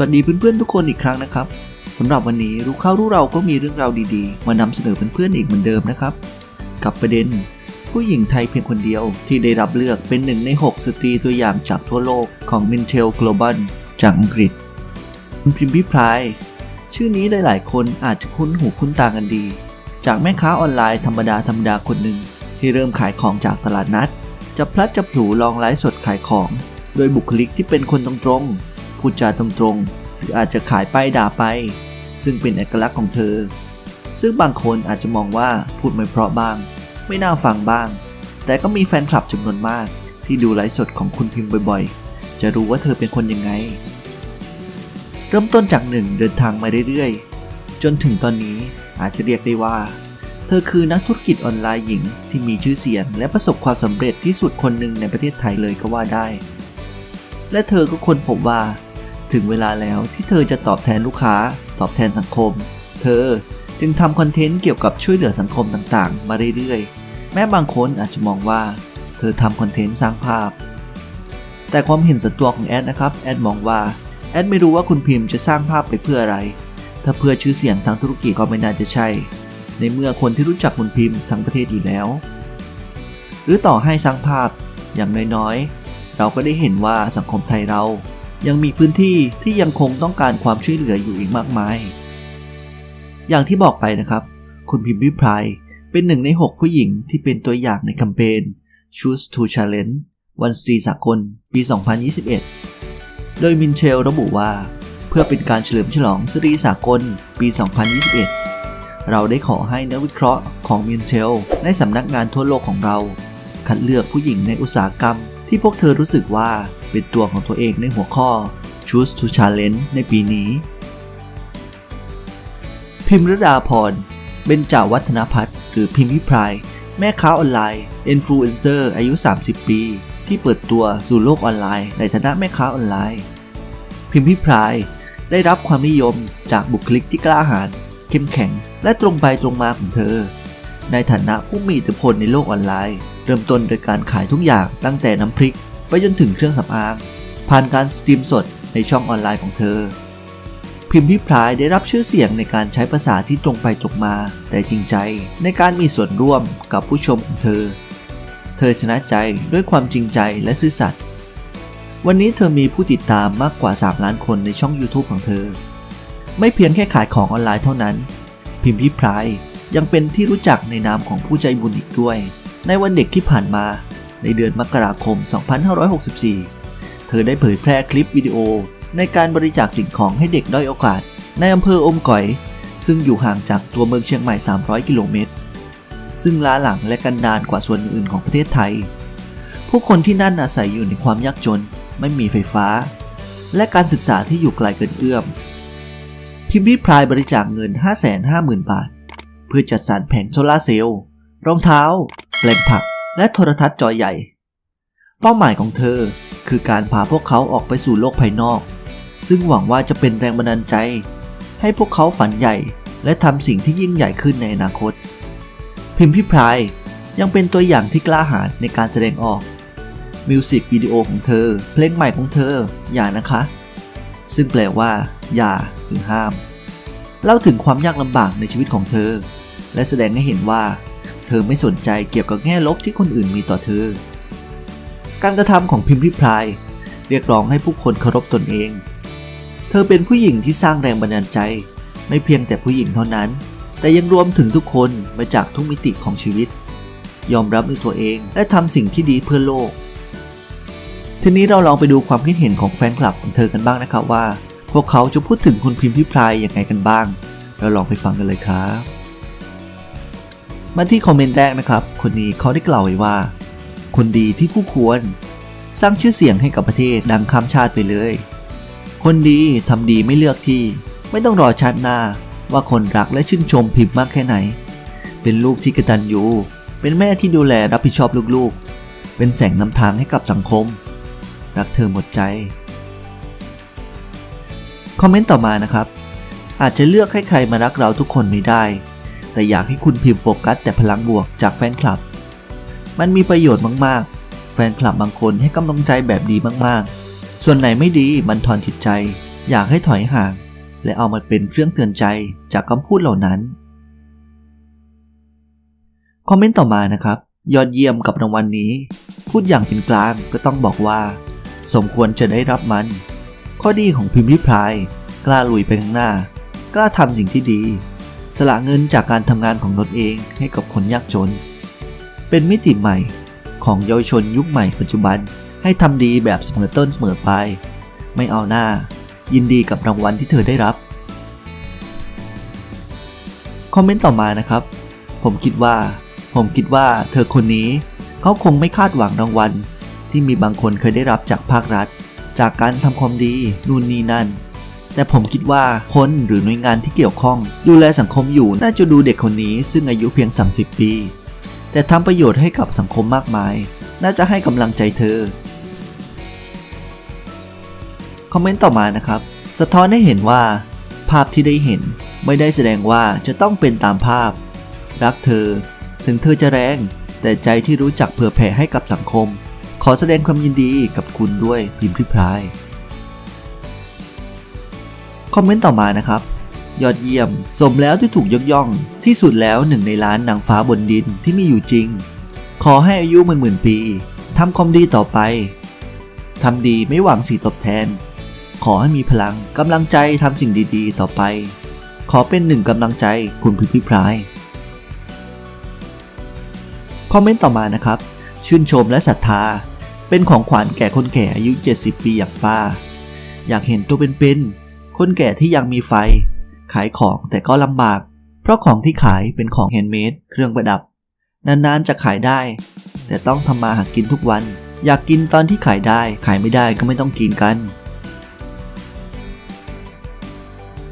วัสดีเพื่อนๆทุกคนอีกครั้งนะครับสำหรับวันนี้รู้เข้ารู้เราก็มีเรื่องราวดีๆ มานำเสนอเพื่อนๆอีกเหมือนเดิมนะครับ กับประเด็น ผู้หญิงไทยเพียงคนเดียวที่ได้รับเลือกเป็นหนึ่งใน 6 สตรีตัวอย่างจากทั่วโลกของ m i n t e l Global จากอังกฤษคุณพิมพิพรายชื่อนี้หลายๆคนอาจจะคุ้นหูคุ้นตากันดี จากแม่ค้าออนไลน์ธรรมดาธรรมดาคนหนึ่งที่เริ่มขายของจากตลาดนัด จะพลัดจะผลูลองไลฟ์สดขายของ โดยบุคลิกที่เป็นคนตรงๆ พูดจาตรงๆ หรืออาจจะขายไปด่าไป ซึ่งเป็นเอกลักษณ์ของเธอ ซึ่งบางคนอาจจะมองว่าพูดไม่เพราะบ้าง ไม่น่าฟังบ้าง แต่ก็มีแฟนคลับจำนวนมาก ที่ดูไลฟ์สดของคุณพิมพ์บ่อยๆ จะรู้ว่าเธอเป็นคนยังไง เริ่มต้นจากหนึ่งเดินทางมาเรื่อยๆ จนถึงตอนนี้อาจจะเรียกได้ว่า เธอคือนักธุรกิจออนไลน์หญิงที่มีชื่อเสียงและประสบความสำเร็จที่สุดคนหนึ่งในประเทศไทยเลยก็ว่าได้และเธอก็ค้นพบว่า ถึงเวลาแล้วที่เธอจะตอบแทนลูกค้า ตอบแทนสังคม เธอจึงทำคอนเทนต์เกี่ยวกับช่วยเหลือสังคมต่างๆ มาเรื่อยๆ แม้บางคนอาจจะมองว่า เธอทำคอนเทนต์สร้างภาพ แต่ความเห็นส่วนตัวของแอดนะครับ แอดมองว่า แอดไม่รู้ว่าคุณพิมพ์จะสร้างภาพไปเพื่ออะไร ถ้าเพื่อชื่อเสียงทางธุรกิจก็ไม่น่าจะใช่ ในเมื่อคนที่รู้จักคุณพิมพ์ทั้งประเทศอยู่แล้ว หรือต่อให้สร้างภาพอย่างน้อยๆ เราก็ได้เห็นว่าสังคมไทยเรา ยังมีพื้นที่ที่ยังคงต้องการความช่วยเหลืออยู่อีกมากมาย อย่างที่บอกไปนะครับ คุณพิมพ์วิพรายเป็นหนึ่งใน 6 ผู้หญิงที่เป็นตัวอย่างในแคมเปญ Choose to Challenge วันสีสากลปี 2021 โดยมินเชลระบุว่า เพื่อเป็นการเฉลิมฉลองสตรีสากลปี 2021 เราได้ขอให้นักวิเคราะห์ของมินเชลในสำนักงานทั่วโลกของเรา คัดเลือกผู้หญิงในอุตสาหกรรมที่พวกเธอรู้สึกว่า เป็นตัวของตัวเองในหัวข้อ Choose to Challenge ในปีนี้ พิมรดาพรเบญจาวัฒนพัฒน์หรือพิมพิพราย แม่ค้าออนไลน์อินฟลูเอนเซอร์อายุ 30 ปี ที่เปิดตัวสู่โลกออนไลน์ ในฐานะแม่ค้าออนไลน์ พิมพิพรายได้รับความนิยมจากบุคลิกที่กล้าหาญเข้มแข็ง และตรงไปตรงมาของเธอ ในฐานะผู้มีอิทธิพลในโลกออนไลน์ เริ่มต้นโดยการขายทุกอย่างตั้งแต่น้ำพริก ไปจนถึงเครื่องสำอาง ผ่านการสตรีมสดในช่องออนไลน์ของเธอ พิมพ์พิพายได้รับชื่อเสียงในการใช้ภาษาที่ตรงไปตรงมา แต่จริงใจในการมีส่วนร่วมกับผู้ชมของเธอ เธอชนะใจด้วยความจริงใจและซื่อสัตย์วันนี้เธอมีผู้ติดตามมากกว่า 3 ล้านคนในช่อง YouTube ของเธอ ไม่เพียงแค่ขายของออนไลน์เท่านั้น พิมพ์พิพายยังเป็นที่รู้จักในนามของผู้ใจบุญอีกด้วย ในวันเด็กที่ผ่านมา ในเดือนมกราคม 2564 เธอได้เผยแพร่คลิปวิดีโอในการบริจาคสิ่งของให้เด็กด้อยโอกาส ในอำเภออมก๋อย ซึ่งอยู่ห่างจากตัวเมืองเชียงใหม่ 300 กิโลเมตร ซึ่งล้าหลังและกันดานกว่าส่วนอื่นของประเทศไทย ผู้คนที่นั่นอาศัยอยู่ในความยากจน ไม่มีไฟฟ้า และการศึกษาที่อยู่ไกลเกินเอื้อม พิมพ์ริพรายบริจาคเงิน 550,000 บาท เพื่อจัดสรรแผงโซลาเซลล์ รองเท้า แปลงผัก และโทรทัศน์จอใหญ่ เป้าหมายของเธอคือการพาพวกเขาออกไปสู่โลกภายนอก ซึ่งหวังว่าจะเป็นแรงบันดาลใจ ให้พวกเขาฝันใหญ่ และทำสิ่งที่ยิ่งใหญ่ขึ้นในอนาคต พิมพ์พิพรายยังเป็นตัวอย่างที่กล้าหาญในการแสดงออกมิวสิกวิดีโอของเธอ เพลงใหม่ของเธอ อย่านะคะ ซึ่งแปลว่า อย่าหรือห้าม เล่าถึงความยากลำบากในชีวิตของเธอ และแสดงให้เห็นว่า เธอไม่สนใจเกี่ยวกับแง่ลบที่คนอื่นมีต่อเธอ การกระทำของพิมพ์ริพายเรียกร้องให้ผู้คนเคารพตนเอง เธอเป็นผู้หญิงที่สร้างแรงบันดาลใจ ไม่เพียงแต่ผู้หญิงเท่านั้น แต่ยังรวมถึงทุกคนมาจากทุกมิติของชีวิต ยอมรับในตัวเองและทำสิ่งที่ดีเพื่อโลก ทีนี้เราลองไปดูความคิดเห็นของแฟนคลับของเธอกันบ้างนะครับว่า พวกเขาจะพูดถึงคุณพิมพ์พิพายยังไงกันบ้าง เราลองไปฟังกันเลยครับ มาที่คอมเมนต์แรกนะครับ คนนี้เขาได้กล่าวไว้ว่า คนดีที่คู่ควร สร้างชื่อเสียงให้กับประเทศดังข้ามชาติไปเลย คนดีทำดีไม่เลือกที่ ไม่ต้องรอชาติหน้า ว่าคนรักและชื่นชมพิมพ์มากแค่ไหน เป็นลูกที่กระตัญญูเป็นแม่ที่ดูแลรับผิดชอบลูกๆ เป็นแสงนำทางให้กับสังคม รักเธอหมดใจ คอมเมนต์ต่อมานะครับ อาจจะเลือกให้ใครมารักเราทุกคนไม่ได้ แต่อยากให้คุณพิมพ์โฟกัสแต่พลังบวกจากแฟนคลับ มันมีประโยชน์มากๆ แฟนคลับบางคนให้กำลังใจแบบดีมากๆ ส่วนไหนไม่ดีมันทอนจิตใจ อยากให้ถอยห่าง และเอามาเป็นเครื่องเตือนใจจากคำพูดเหล่านั้น คอมเมนต์ต่อมานะครับ ยอดเยี่ยมกับรางวัลนนี้ พูดอย่างเป็นกลางก็ต้องบอกว่า สมควรจะได้รับมัน ข้อดีของพิมพ์ริพราย กล้าลุยไปข้างหน้า กล้าทำสิ่งที่ดี สละเงินจากการทำงานของตนเองให้กับคนยากจน เป็นมิติใหม่ของเยาวชนยุคใหม่ปัจจุบันให้ทำดีแบบเสมอต้นเสมอปลายไม่เอาหน้า ยินดีกับรางวัลที่เธอได้รับ คอมเมนต์ต่อมานะครับ ผมคิดว่า ผมคิดว่าเธอคนนี้ เขาคงไม่คาดหวังรางวัลที่มีบางคนเคยได้รับจากภาครัฐ จากการทำความดีนู่นนี่นั่น แต่ผมคิดว่าคนหรือหน่วยงานที่เกี่ยวข้อง ดูแลสังคมอยู่น่าจะดูเด็กคนนี้ซึ่งอายุเพียง 30 ปี แต่ทำประโยชน์ให้กับสังคมมากมาย น่าจะให้กำลังใจเธอ คอมเมนต์ต่อมานะครับ สะท้อนให้เห็นว่า ภาพที่ได้เห็นไม่ได้แสดงว่าจะต้องเป็นตามภาพ รักเธอ ถึงเธอจะแรง แต่ใจที่รู้จักเผื่อแผ่ให้กับสังคม ขอแสดงความยินดีกับคุณด้วยพิมพ์ริพาย อมเมนต์ต่อมานะครับ ยอดเยี่ยม สมแล้วที่ถูกยกย่อง ที่สุดแล้วหนึ่งในล้านนางฟ้าบนดินที่มีอยู่จริง ขอให้อายุหมื่นหมื่นปีทำความดีต่อไปทำดีไม่หวังสิ่งตอบแทน ขอให้มีพลังกำลังใจทำสิ่งดีๆ ต่อไป ขอเป็นหนึ่งกำลังใจคุณพิพิพรายคอมเมนต์ต่อมานะครับ ชื่นชมและศรัทธา เป็นของขวัญแก่คนแก่อายุ 70 ปีอย่างป้า อยากเห็นตัวเป็นๆ คนแก่ที่ยังมีไฟ ขายของแต่ก็ลำบาก เพราะของที่ขายเป็นของแฮนด์เมดเครื่องประดับ นานๆจะขายได้ แต่ต้องทำมาหากินทุกวัน อยากกินตอนที่ขายได้ ขายไม่ได้ก็ไม่ต้องกินกัน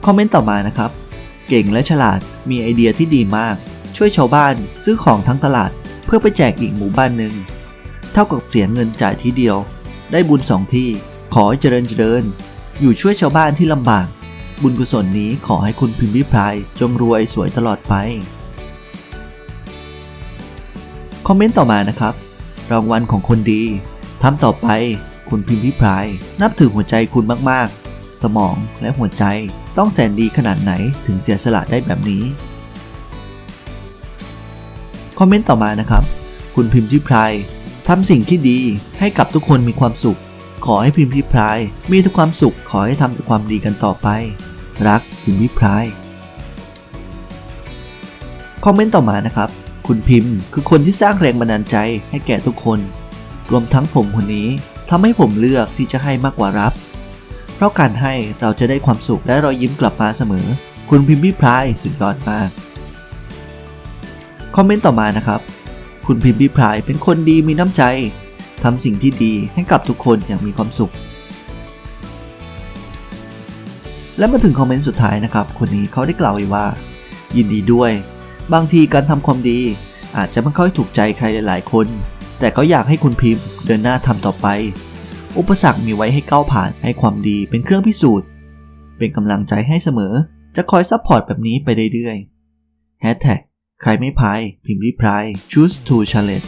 คอมเมนต์ต่อมานะครับ เก่งและฉลาดมีไอเดียที่ดีมาก ช่วยชาวบ้านซื้อของทั้งตลาด เพื่อไปแจกอีกหมู่บ้านหนึ่งเท่ากับเสียเงินจ่ายทีเดียว ได้บุญสองที่ขอเจริญเจริญ อยู่ช่วยชาวบ้านที่ลำบาก บุญกุศลนี้ขอให้คุณพิมพ์ริพายจงรวยสวยตลอดไป คอมเมนต์ต่อมานะครับ รางวัลของคนดีทำต่อไปคุณพิมพ์ริพาย นับถือหัวใจคุณมากๆ สมองและหัวใจต้องแสนดีขนาดไหนถึงเสียสละได้แบบนี้ คอมเมนต์ต่อมานะครับ คุณพิมพ์ริพายทำสิ่งที่ดีให้กับทุกคนมีความสุข ขอให้พิมพ์ริพราย มีทุกความสุขขอให้ทำแต่ความดีกันต่อไป รักพิมพ์ริพรายคอมเมนต์ต่อมานะครับ คุณพิมพ์ คือคนที่สร้างแรงบันดาลใจให้แก่ทุกคน รวมทั้งผมคนนี้ทำให้ผมเลือกที่จะให้มากกว่ารับ เพราะการให้เราจะได้ความสุขและรอยยิ้มกลับมาเสมอ คุณพิมพ์ริพรายสุดยอดมากคอมเมนต์ต่อมานะครับ คุณพิมพ์ริพรายเป็นคนดีมีน้ำใจ ทำสิ่งที่ดีให้กับทุกคนอย่างมีความสุข และมาถึงคอมเมนต์สุดท้ายนะครับ คนนี้เขาได้กล่าวไว้ว่า ยินดีด้วย บางทีการทำความดี อาจจะไม่ค่อยถูกใจใครหลาย ๆ คน แต่ก็อยากให้คุณพิมพ์เดินหน้าทำต่อไป อุปสรรคมีไว้ให้ก้าวผ่านให้ความดีเป็นเครื่องพิสูจน์ เป็นกำลังใจให้เสมอ จะคอยซัพพอร์ตแบบนี้ไปเรื่อยๆ Hashtag ใครไม่พายพิมพ์รีพราย choose to challenge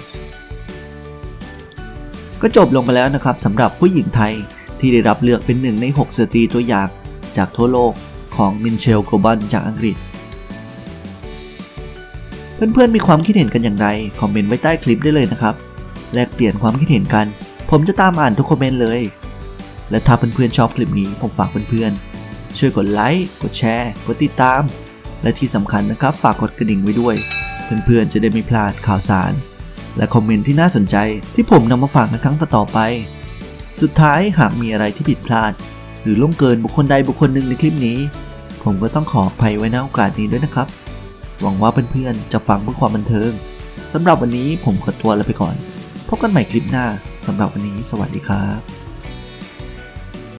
ก็จบลงไปแล้วนะครับสำหรับผู้หญิงไทยที่ได้รับเลือกเป็นหนึ่งใน 6 สตรีตัวอย่างจากทั่วโลกของมินเชลโกบันจากอังกฤษ เพื่อนๆมีความคิดเห็นกันอย่างไร คอมเมนต์ไว้ใต้คลิปได้เลยนะครับ แลกเปลี่ยนความคิดเห็นกัน ผมจะตามอ่านทุกคอมเมนต์เลย และถ้าเพื่อนๆชอบคลิปนี้ผมฝากเพื่อนๆช่วยกดไลค์กดแชร์กดติดตาม และที่สำคัญนะครับฝากกดกระดิ่งไว้ด้วย เพื่อนๆจะได้ไม่พลาดข่าวสาร และคอมเมนต์ที่น่าสนใจที่ผมนำมาฝากในครั้งต่อๆไป สุดท้ายหากมีอะไรที่ผิดพลาด หรือล่วงเกินบุคคลใดบุคคลหนึ่งในคลิปนี้ ผมก็ต้องขออภัยไว้ในโอกาสนี้ด้วยนะครับ หวังว่าเพื่อนๆจะฟังเพื่อความบันเทิงสำหรับวันนี้ผมขอตัวลาไปก่อน พบกันใหม่คลิปหน้าสำหรับวันนี้ สวัสดีครับ